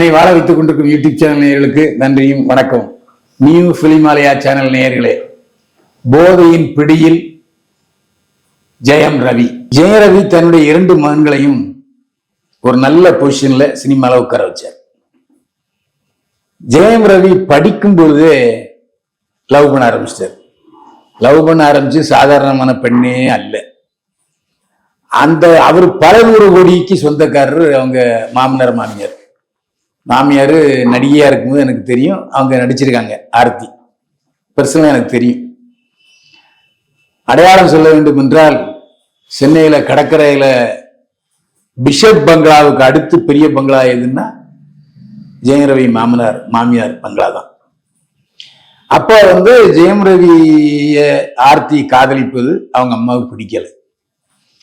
என்னை வாழ வைத்துக் கொண்டிருக்கும் யூடியூப் சேனல் நேயர்களுக்கு நன்றியும் வணக்கம். நியூ பிலிமாலயா சேனல் நேயர்களே போதையின் பிடியில் ஜெயம் ரவி. ஜெயம் ரவி தன்னுடைய இரண்டு மகன்களையும் ஒரு நல்ல பொசிஷன்ல சினிமாவில் உட்கார வச்சார். ஜெயம் ரவி படிக்கும் பொழுது லவ் பண்ண ஆரம்பிச்சிட்டார். லவ் பண்ண ஆரம்பிச்சு சாதாரணமான பெண்ணே அல்ல. அந்த அவர் பல நூறு கோடிக்கு சொந்தக்காரர் அவங்க மாமனார் மாமியார். மாமியார் நடிகையாக இருக்கும்போது எனக்கு தெரியும். அவங்க நடிச்சிருக்காங்க. ஆர்த்தி. பர்சனலாக எனக்கு தெரியும். அடையாளம் சொல்ல வேண்டும் என்றால் சென்னையில் கடற்கரையில் பிஷப் பங்களாவுக்கு அடுத்து பெரிய பங்களா எதுன்னா ஜெயம் ரவி மாமனார் மாமியார் பங்களா தான். அப்போ வந்து ஜெயம் ரவியை ஆர்த்தி காதலிப்பது அவங்க அம்மாவுக்கு பிடிக்கல.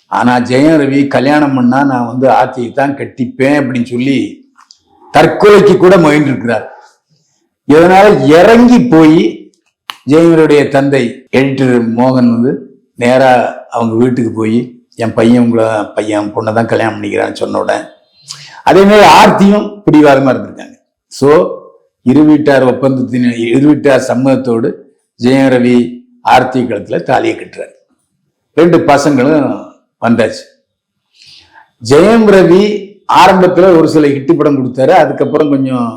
ஆனால் ஜெயம் ரவி கல்யாணம் பண்ணால் நான் வந்து ஆர்த்தியை தான் கட்டிப்பேன் அப்படின்னு சொல்லி தற்கொலைக்கு கூட முயன்றிருக்கிறார். இதனால இறங்கி போய் ஜெயமருடைய தந்தை எடிட்டர் மோகன் வந்து நேரா அவங்க வீட்டுக்கு போய் என் பையன் உங்களை பையன் பொண்ணை தான் கல்யாணம் பண்ணிக்கிறான்னு சொன்ன உடனே அதே மாதிரி ஆர்த்தியும் பிடிவாதமா இருந்திருக்காங்க. ஸோ இரு வீட்டார் ஒப்பந்தத்தின் இரு வீட்டார் சம்மதத்தோடு ஜெயம் ரவி ஆர்த்தி களத்தில் தாலியை கட்டுறாரு. ரெண்டு பசங்களும் வந்தாச்சு. ஜெயம் ரவி ஆரம்பத்தில் ஒரு சில ஹிட்டு படம் கொடுத்தாரு. அதுக்கப்புறம் கொஞ்சம்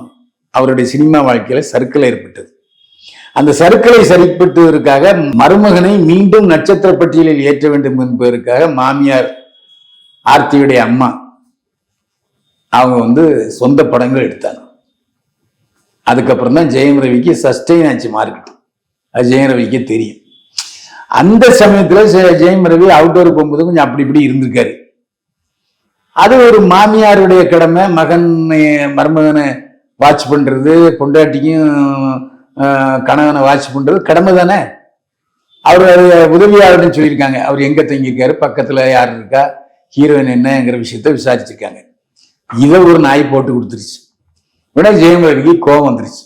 அவருடைய சினிமா வாழ்க்கையில் சர்க்கிள் ஏற்பட்டது. அந்த சர்க்கிளை சரிப்பட்டதற்காக மருமகனை மீண்டும் நட்சத்திர பட்டியலில் ஏற்ற வேண்டும் என்பதற்காக மாமியார் ஆர்த்தியுடைய அம்மா அவங்க வந்து சொந்த படங்கள் எடுத்தாங்க. அதுக்கப்புறம் தான் ஜெயம் ரவிக்கு சஸ்டெயின் ஆச்சு மார்க்கெட். அது ஜெயம் ரவிக்கு தெரியும். அந்த சமயத்தில் ஜெயம் ரவி அவுட்டோர் போகும்போது கொஞ்சம் அப்படி இப்படி இருந்திருக்காரு. அது ஒரு மாமியாருடைய கடமை. மகன் மருமகனை வாட்ச் பண்றது பொண்டாட்டிக்கும் கணவனை வாட்ச் பண்றது கடமை தானே? அவர் அது உதவியாளர்னு சொல்லியிருக்காங்க. அவர் எங்க தங்கியிருக்காரு? பக்கத்துல யார் இருக்கா? ஹீரோயின் என்னங்கிற விஷயத்த விசாரிச்சிருக்காங்க. இதை ஒரு நாய் போட்டு கொடுத்துருச்சு. உடனே ஜெயம் கோவம் வந்துருச்சு.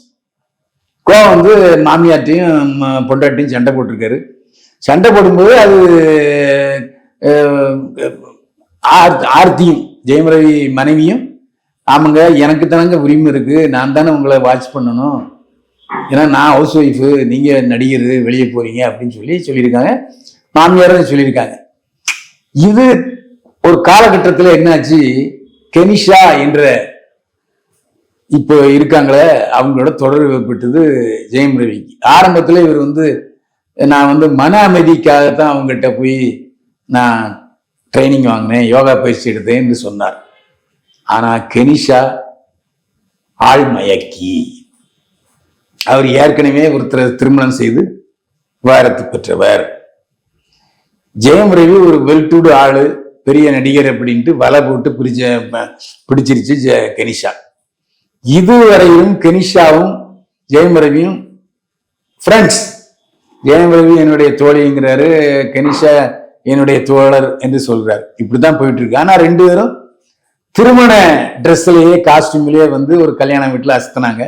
கோவம் வந்து மாமியார்ட்டையும் பொண்டாட்டியும் சண்டை போட்டிருக்காரு. சண்டை போடும்போது அது ஆர்த்தியும் ஜெயம் ரவி மனைவியும் ஆமாங்க எனக்கு தானங்க உரிமை இருக்கு. நான் தானே உங்களை வாட்ச் பண்ணணும். ஏன்னா நான் ஹவுஸ் ஒய்ஃபு நீங்க நடிகர் வெளியே போறீங்க அப்படின்னு சொல்லி சொல்லியிருக்காங்க. மாமியாரும் சொல்லியிருக்காங்க. இது ஒரு காலகட்டத்தில் என்னாச்சு? கெனிஷா என்ற இப்போ இருக்காங்களே அவங்களோட தொடர்பு ஏற்பட்டது ஜெயம் ரவிக்கு ஆரம்பத்தில் இவர் வந்து நான் வந்து மன அமைதிக்காகத்தான் அவங்ககிட்ட போய் நான் ட்ரைனிங் வாங்கினேன் யோகா பயிற்சி எடுத்தேன்னு சொன்னார். ஆனால் கெனிஷா ஆள் மயக்கி அவர் ஏற்கனவே ஒருத்தரை திருமணம் செய்து வாரத்து பெற்றவர். ஜெயம் ரவி ஒரு வெல்டூடு ஆளு பெரிய நடிகர் அப்படின்ட்டு வலை போட்டு பிடிச்ச பிடிச்சிருச்சு ஜெ- கெனிஷா. இதுவரையும் கெனிஷாவும் ஜெயம் ரவியும் ஃப்ரெண்ட்ஸ் ஜெயம் ரவி என்னுடைய தோழிங்கிறாரு கெனிஷா என்னுடைய தோழர் என்று சொல்றார். இப்படிதான் போயிட்டு இருக்கு ஆனா ரெண்டு பேரும் திருமண ட்ரெஸ்லயே காஸ்டியூம்லயே வந்து ஒரு கல்யாண வீட்டுல அசத்தினாங்க.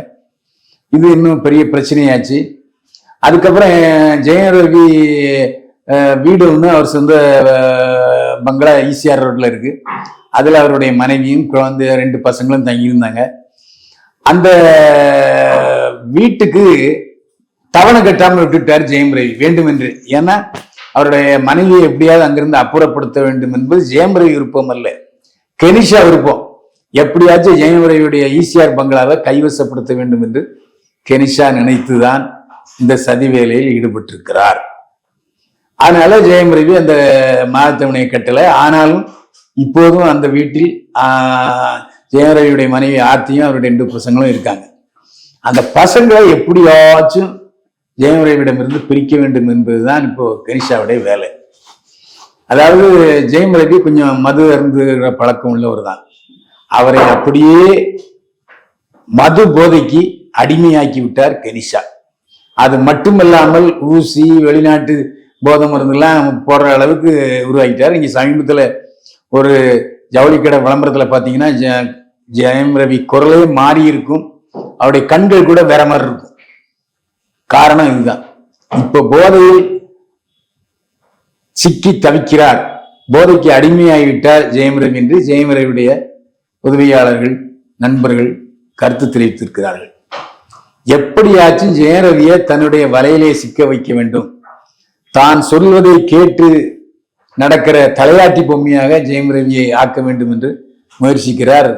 இது இன்னும் பெரிய பிரச்சனையாச்சு. அதுக்கப்புறம் ஜெயரவி ஜெயம் வீடு ஒன்று அவர் சொந்த பங்களா ஈசிஆர் ரோட்ல இருக்கு. அதுல அவருடைய மனைவியும் குழந்தை ரெண்டு பசங்களும் தங்கியிருந்தாங்க. அந்த வீட்டுக்கு தவணை கட்டாமல் விட்டுட்டார் ஜெயம் ரவி. வேண்டுமென்று. ஏன்னா அவருடைய மனைவியை எப்படியாவது அங்கிருந்து அப்புறப்படுத்த வேண்டும் என்பது ஜெயம் விருப்பம் அல்ல. கெனிஷா விருப்பம். எப்படியாச்சும் ஜெயம் ரவியுடைய ஈசிஆர் பங்களாவை கைவசப்படுத்த வேண்டும் என்று கெனிஷா நினைத்துதான் இந்த சதி வேலையில் ஈடுபட்டிருக்கிறார். அதனால ஜெயம் ரவி அந்த மாதத்தவணையை கட்டல. ஆனாலும் இப்போதும் அந்த வீட்டில் ஜெயம் ரவியுடைய மனைவி ஆர்த்தியும் அவருடைய ரெண்டு பசங்களும் இருக்காங்க. அந்த பசங்களை எப்படியாச்சும் ஜெயம் பிரிக்க வேண்டும் என்பதுதான் இப்போ கனிஷாவுடைய வேலை. அதாவது ஜெயம் ரவி கொஞ்சம் மது அருந்துகிற பழக்கம் உள்ளவர் தான் அவரை அப்படியே மது போதைக்கு அடிமையாக்கி விட்டார் கனிஷா. அது மட்டுமல்லாமல் ஊசி வெளிநாட்டு போதை மருந்துலாம் போடுற அளவுக்கு உருவாக்கிட்டார். இங்கே சமீபத்தில் ஒரு ஜவுளி கடை விளம்பரத்தில் பார்த்தீங்கன்னா ஜெ- ஜெயம் ரவி குரலே மாறி இருக்கும் அவருடைய கண்கள் கூட வேற மாதிரி இருக்கும். காரணம் இதுதான். இப்ப போதையில் சிக்கி தவிக்கிறார். போதைக்கு அடிமையாகிவிட்டார் ஜெயம் ரவி என்று ஜெயம் உதவியாளர்கள் நண்பர்கள் கருத்து தெரிவித்திருக்கிறார்கள். எப்படியாச்சும் ஜெயரவியை தன்னுடைய வலையிலே சிக்க வைக்க வேண்டும். தான் சொல்வதை கேட்டு நடக்கிற தலையாட்டி பொம்மையாக ஜெயம் ரவியை ஆக்க வேண்டும் என்று முயற்சிக்கிறார்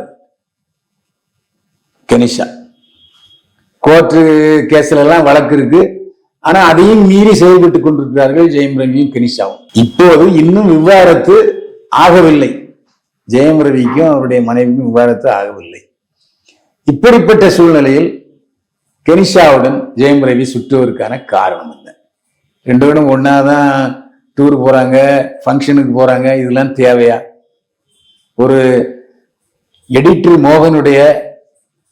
கனிஷா கோர்ட்டு கேஸ்ல வழக்கு இருக்கு. ஆனா அதையும் மீறி செயல்பட்டு கொண்டிருக்கிறார்கள் ஜெயம் ரவியும் கனிஷாவும். இப்போது இன்னும் விவாதத்து ஆகவில்லை. ஜெயம் ரவிக்கும் அவருடைய மனைவிக்கும் விவாதத்து ஆகவில்லை. இப்படிப்பட்ட சூழ்நிலையில் கெனிஷாவுடன் ஜெயம் ரவி சுற்றுவதற்கான காரணம் என்ன? ரெண்டு பேரும் ஒன்னாதான் டூர் போறாங்க ஃபங்க்ஷனுக்கு போறாங்க இதெல்லாம் தேவையா? ஒரு எடிட்டர் மோகனுடைய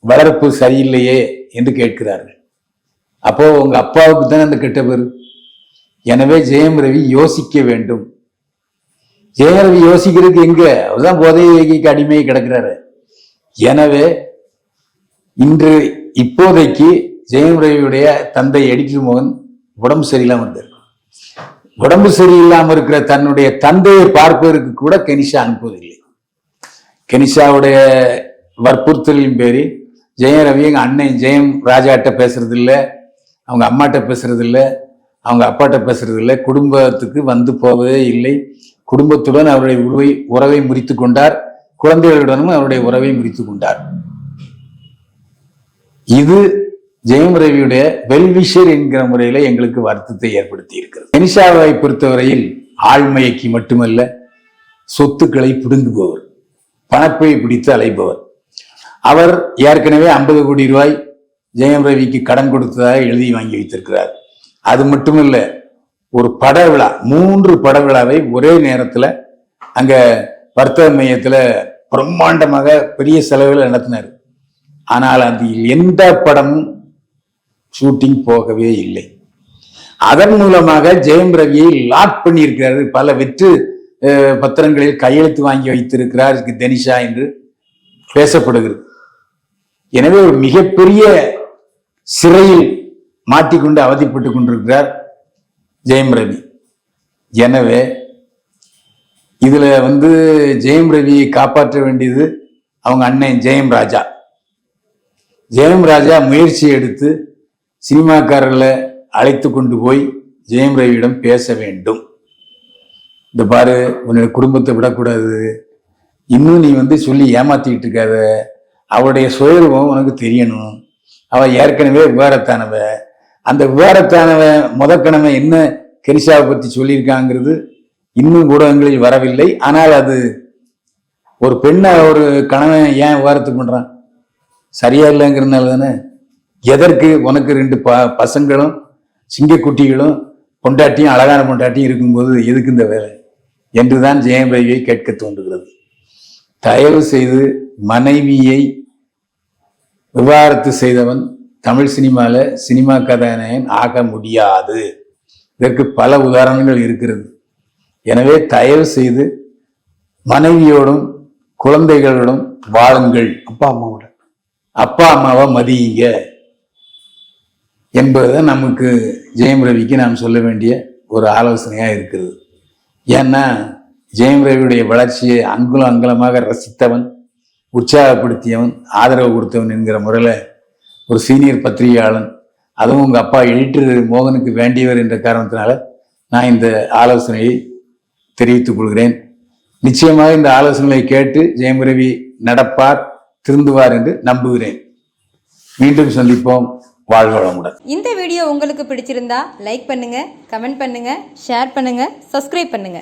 வளர்ப்பு சரியில்லையே என்று கேட்கிறார்கள். அப்போ உங்க அப்பாவுக்கு தானே அந்த கெட்ட பேர் எனவே ஜெயம் ரவி யோசிக்க வேண்டும். ஜெயம் ரவி யோசிக்கிறதுக்கு எங்க? அவர்தான் போதைக்கு அடிமையை கிடக்கிறாரு. எனவே இன்று இப்போதைக்கு ஜெயம் ரவியுடைய தந்தை எடிட்டர் மோகன் உடம்பு சரியில்லாம இருந்தார் உடம்பு சரியில்லாம இருக்கிற தன்னுடைய தந்தையை பார்ப்பதற்கு கூட கெனிஷா அனுப்புவதில்லை. கெனிஷாவுடைய வற்புறுத்தலின் பேரில் ஜெயம் ரவி எங்கள் அண்ணன் ஜெயம் ராஜாட்ட பேசுறதில்ல அவங்க அம்மாட்ட பேசுறது அவங்க அப்பாட்ட பேசுறது இல்லை குடும்பத்துக்கு வந்து போவதே இல்லை. குடும்பத்துடன் அவருடைய உறவை உறவை முறித்து கொண்டார். குழந்தைகளுடனும் அவருடைய உறவை முறித்து கொண்டார். இது ஜெயம் ரவியுடைய வெல்விஷர் என்கிற முறையில எங்களுக்கு வருத்தத்தை ஏற்படுத்தி இருக்கிறது. கனிஷாவை பொறுத்தவரையில் ஆழ்மையக்கு மட்டுமல்ல சொத்துக்களை பிடுங்குபவர் பணப்பை பிடித்து அலைபவர். அவர் ஏற்கனவே ஐம்பது கோடி ரூபாய் ஜெயம் ரவிக்கு கடன் கொடுத்ததாக எழுதி வாங்கி வைத்திருக்கிறார். அது மட்டுமல்ல ஒரு பட விழா மூன்று பட விழாவை ஒரே நேரத்தில் அங்கே வர்த்தக மையத்தில் பிரம்மாண்டமாக பெரிய செலவில் நடத்தினார். ஆனால் அது எந்த படமும் ஷூட்டிங் போகவே இல்லை. அதன் மூலமாக ஜெயம் ரவியை லாக் பண்ணியிருக்கிறார். பல வெற்று பத்திரங்களில் கையெழுத்து வாங்கி வைத்திருக்கிறார் தனிஷா என்று பேசப்படுகிறது. எனவே ஒரு மிகப்பெரிய சிறையில் மாட்டிக்கொண்டு அவதிப்பட்டு கொண்டிருக்கிறார் ஜெயம் ரவி. எனவே இதுல வந்து ஜெயம் ரவியை காப்பாற்ற வேண்டியது அவங்க அண்ணன் ஜெயம் ராஜா. ஜெயம் ராஜா முயற்சி எடுத்து சினிமாக்காரர்களை அழைத்து கொண்டு போய் ஜெயம் ரவியிடம் பேச வேண்டும். இந்த பாரு உன்னோட குடும்பத்தை விடக்கூடாது. இன்னும் நீ வந்து சொல்லி ஏமாத்திட்டு இருக்காத. அவளுடைய சுயரூபம் உனக்கு தெரியணும். அவள் ஏற்கனவே விவாரத்தானவ அந்த விவாரத்தானவ முதற்கணவன் என்ன கெரிசாவை பற்றி சொல்லியிருக்காங்கிறது இன்னும் ஊடகங்களில் வரவில்லை. ஆனால் அது ஒரு பெண்ணை ஒரு கணவன் ஏன் விவாரத்துக்கு பண்ணுறான் சரியா இல்லைங்கிறதுனால தானே. எதற்கு உனக்கு ரெண்டு ப பசங்களும் சிங்கக்குட்டிகளும் பொண்டாட்டியும் அழகான பொண்டாட்டியும் இருக்கும்போது எதுக்கு இந்த வேலை? என்றுதான் ஜெயம்பிரவியை கேட்க தோன்றுகிறது. தயவு செய்து மனைவியை விவாகரத்து செய்தவன் தமிழ் சினிமால சினிமா கதாநாயகன் ஆக முடியாது. இதற்கு பல உதாரணங்கள் இருக்கிறது. எனவே தயவு செய்து மனைவியோடும் குழந்தைகளோடும் வாழுங்கள். அப்பா அம்மாவோட அப்பா அம்மாவை மதியுங்க என்பதுதான் நமக்கு ஜெயம் ரவிக்கு நாம் சொல்ல வேண்டிய ஒரு ஆலோசனையா இருக்கிறது. ஏன்னா ஜெயம் ரவியுடைய வளர்ச்சியை அங்குலம் அங்குலமாக ரசித்தவன் உற்சாகப்படுத்தியவன் ஆதரவு கொடுத்தவன் என்கிற முறையில் ஒரு சீனியர் பத்திரிகையாளன் அதுவும் உங்கள் அப்பா எடிட்டர் மோகனுக்கு வேண்டியவர் என்ற காரணத்தினால நான் இந்த ஆலோசனையை தெரிவித்துக் கொள்கிறேன். நிச்சயமாக இந்த ஆலோசனைகளை கேட்டு ஜெயம் ரவி நடப்பார் திருந்துவார் என்று நம்புகிறேன். மீண்டும் சந்திப்போம். வாழ்க வளமுடன். இந்த வீடியோ உங்களுக்கு பிடிச்சிருந்தா லைக் பண்ணுங்க கமெண்ட் பண்ணுங்க ஷேர் பண்ணுங்க சப்ஸ்கிரைப் பண்ணுங்க.